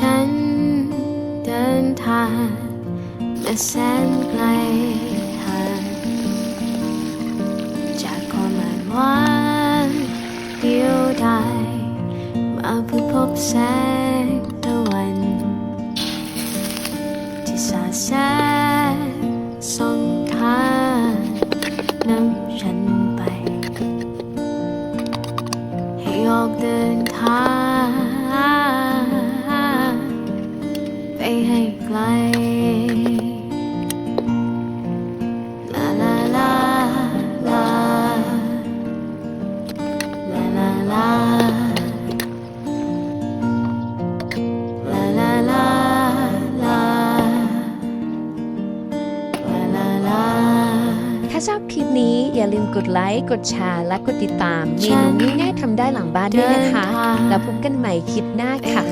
ฉันเดินทางมาแสนไกลห่างจากความอ่านหวานเดียวดายมาเพื่อพบแสงตะวัน ที่สาดแสงส่องทางนำฉันไป ให้ออกเดินทาง ให้ไกลถ้าชอบคลิปนี้อย่าลืมกดไลค์ กดแชร์ และกดติดตามเมนูง่ายๆทำได้หลังบ้านด้วยนะคะ แล้วพบกันใหม่คลิปหน้าค่ะ